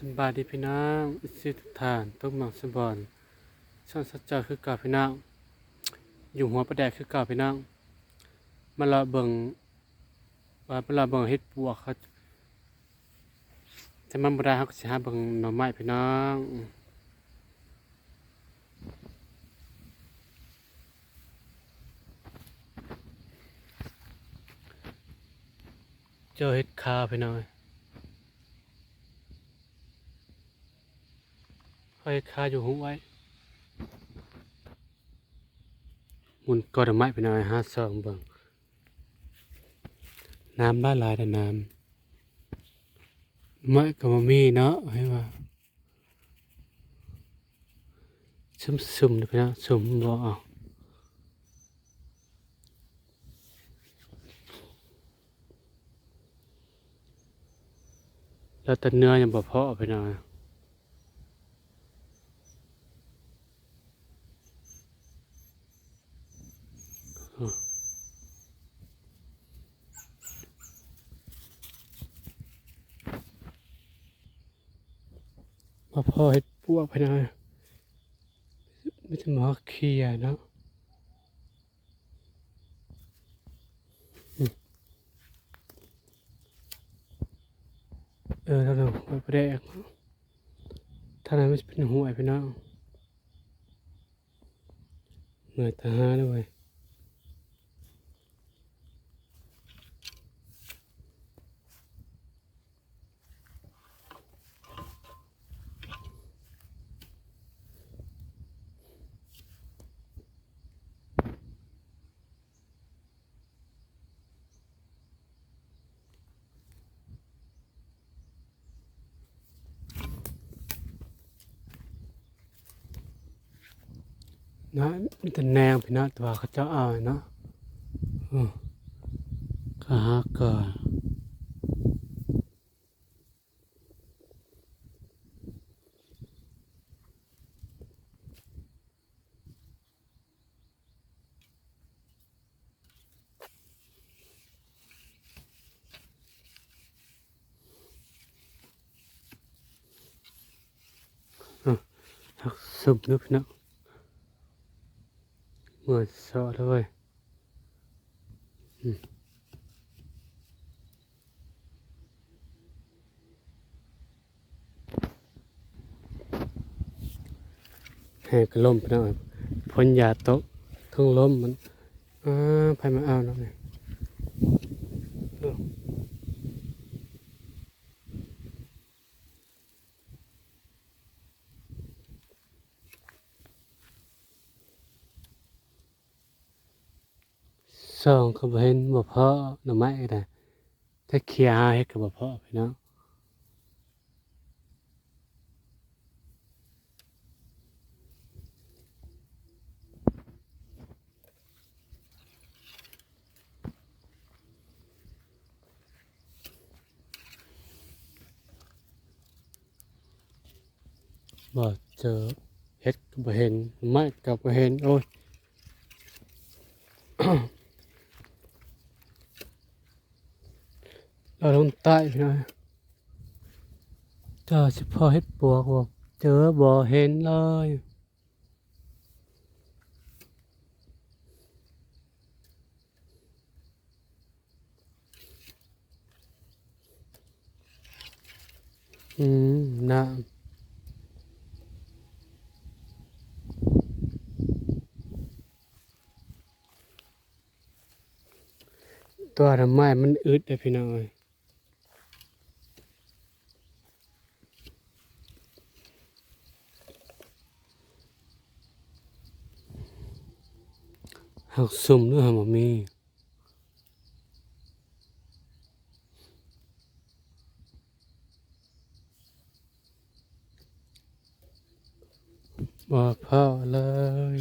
สำบายดีพี่น้องสิทุกทานทุกหมังสมบอนช่องสัจจคือเก่าพี่น้องอยู่หัวประแดกคือเก่าพี่น้องมาละเบิงว่ามาละเบิงเฮ็ดปวกเขาจะมันบ่ได้เขาก็สิหาเบิงหน่อไม้พี่น้องเจอเฮ็ดคาพี่น้อง ค่อยคาอยู่หุ้งไว้มุนก็ดไม้ไปหน่อยห้าสองเบิ่งน้ำบ้านลายแต่น้ำไม่ก็มามีเนาะให้ว่าซุ่มซุ่มนะพี่นะซุ่มบ่เอาแล้วแต่เนื้อยังบ่พอไปหน่อย มาพอเฮ็ดปวกไปน่อยไม่จะมาเคลียเนาะเออถ้าเราหัวไปแดกถ้านั้นไม่เป็นหัวไปนะเหนื่อยตาหาด้วย นะมีแต่แนวพี่นะต่ว่าเขาจะเอาเนาะก็หาก่อนสุบนึกนะ เมื่อสอเลยแห่ก็ล่มไปหน่อยพ่นยาโต๊ะทั้งล้มมันอ่าไปมาเอาเนาะเนี่ย สองก็บ่เห็นบ่พอหน่อไม้ก็ถ้าเคลียร์ใหาเฮ็ดก็บ่พอพี่น้องบ่เจอเฮ็ดก็บ่เห็นไม้ก็บ่เห็นโอ้ย เราลง ใต้พี่น้อยเจอเฉพาะเฮ็ดปวกบอกเจอบ่เห็นเลยอืมน้ำตัวทำไมมันอึดเลยพี่น้อย หักซุ่มหรือหาบ่มีบ่พอเลย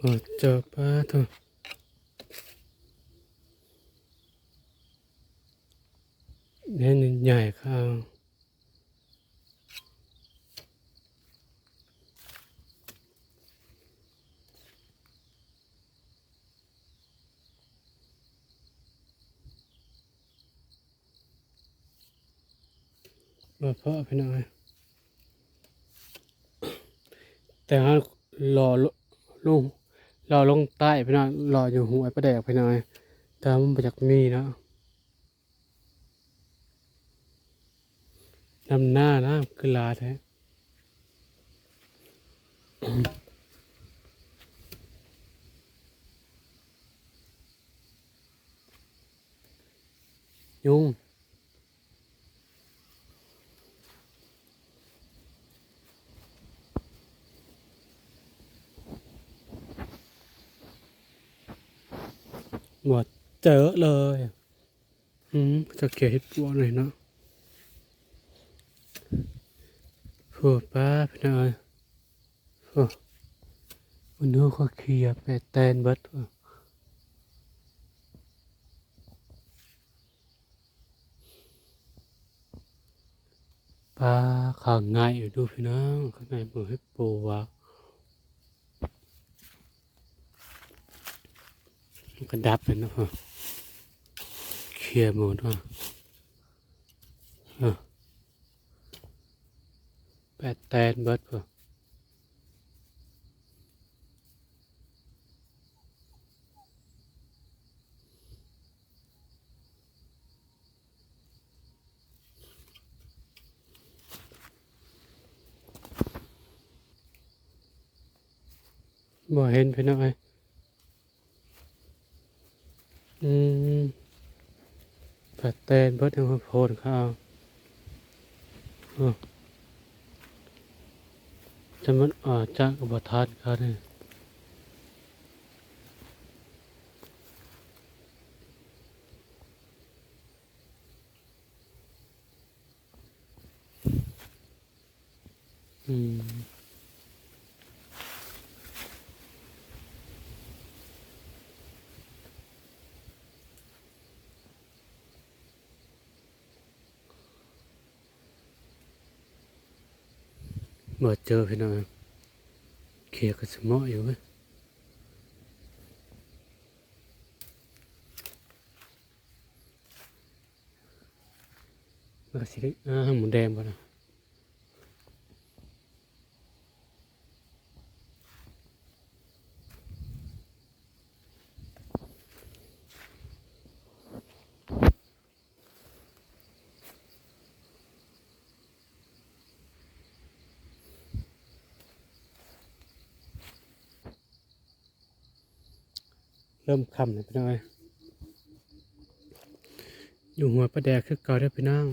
บ่เจอป้าเถอะเล่นใหญ่ข้าว บ่พอพี่น้องเอ้ยแต่ฮะรอลลงรอลงใต้พี่น้องรออยู่หัวประแดกพี่น้องเอ้ยแต่มันบ่อยากมีเนาะนำหน้านะคือลาแท้ยุง หมดเจอเลยอืมจะเกี่ยวห็ดปัวหน่อยเนาะพูดป้าพี่น้อยโอ้วันนี้เขาเคลียร์ไปแตนเบิดว่ะปลาข้างในอยู่ดูพี่น้องข้างในมือให้ปูวะ มันก็ดับเลยนะฮะเคลียร์หมดว่ะแปดแตนเบิดว่ะบ่เห็นพี่น้อยอืม แปดแตนเบิดทั้งโพดข้าวจะมันอาจจะอุบัติทานเขาเนี่ยอืม บ่เจอพี่น้องเออเขียร์กับสมออยู่เว้ยมันก็สิได้อ่าหมูแดงบ่นะ ริ่มคำแล้วพี่น้อยอยู่หัวประแดกคือเก่าได้อพี่น้อง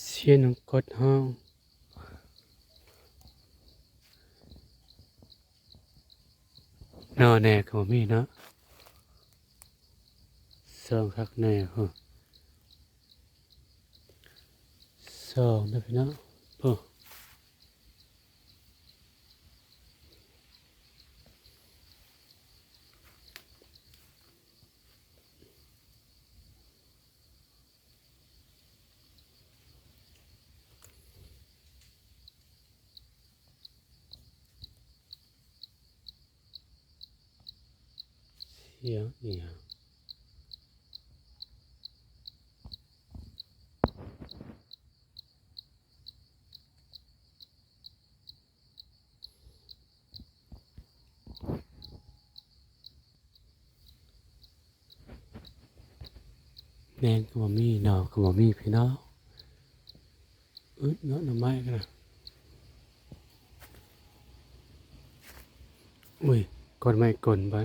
เสียงของกดห้องนอนแน่ก็บ่มีเนาะสองคักแน่ฮะสองเด้อพี่น้องโอ้ เสียงเอียงแมงก็บ่มีดอกก็บ่มีพี่น้องอึดเนาะหน่อไม้กันนะอุ้ยกดไม่กลไป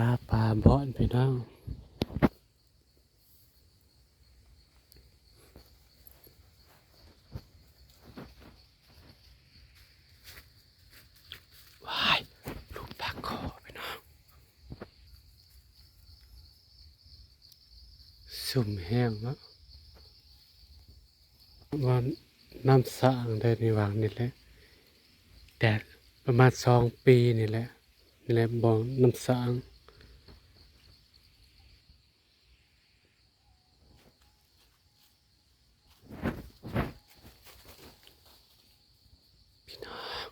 าปลาบอนพี่น้องว้ายลูกปลาคอพี่น้องุ่มแห้งเนาะวันน้ำสร้างได้ในวางนี่แหละแดดประมาณสองปีนี่แหละนี่แหละบ่อน้ำสร้างพี่น้อง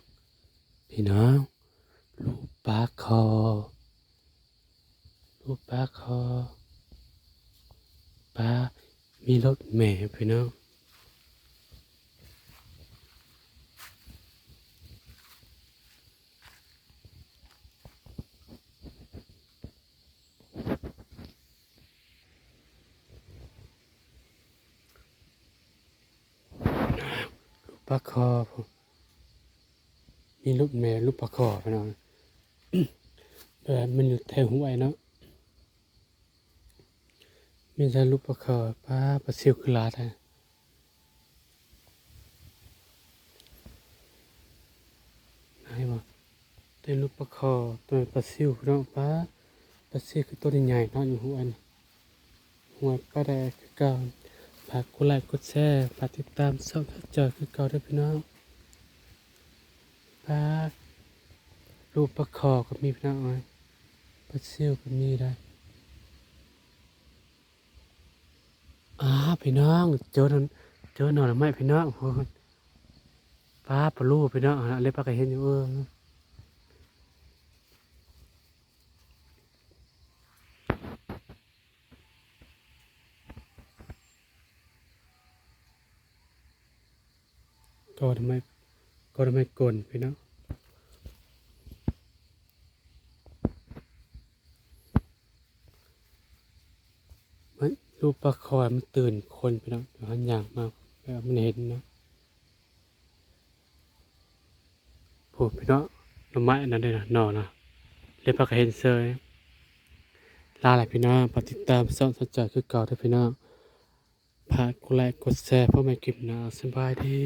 พี่น้องลูกปลาคอลูกปลาคอปลามีรถแม่พี่น้องลูกปลาคอผม มีลูกแม่ลูกปลาคอพี่น้องแบบมันอยู่แถวหัวไอ้เนาะมีแต่ลูกปลาคอปลาปลาซิวคือลาดอะไหนบ่แต่ลูกปลาคอตัวปลาซิวพี่น้องปลาปลาซิวคือตัวใหญ่เนาะอยู่หัวนี่หัวปลาแดกคือเก่าฝากกดไลค์กดแชร์ฝากติดตามช่องทัดจอยคือเก่าด้วยพี่น้อง ปลารูปปลาคอก็มีพี่น้องเอ้ยปลาซิวก็มีได้อ่าพี่น้องเจอนั่นเจอหน่อไม้พี่น้องโอ้ยปลาปลาลูพี่น้องอะไรปลาก็เห็นอยู่เออก็ทำไม ก็ทำไมกลนพี่น้องมันรูปปลาคอยมันตื่นคนไปแล้วมันอย่างมากแบบมันเห็นนะพูดไปเนาะหน่อไม้นั่นเลยนะหน่อนะเรียกปลากระเห็นเซยลาหลายพี่น้องปฏิตามส่องสัจจคือเก่าเด้อพี่น้องพากกดไลค์กดแชร์เพื่อไม่คลิปหน้าสบายดี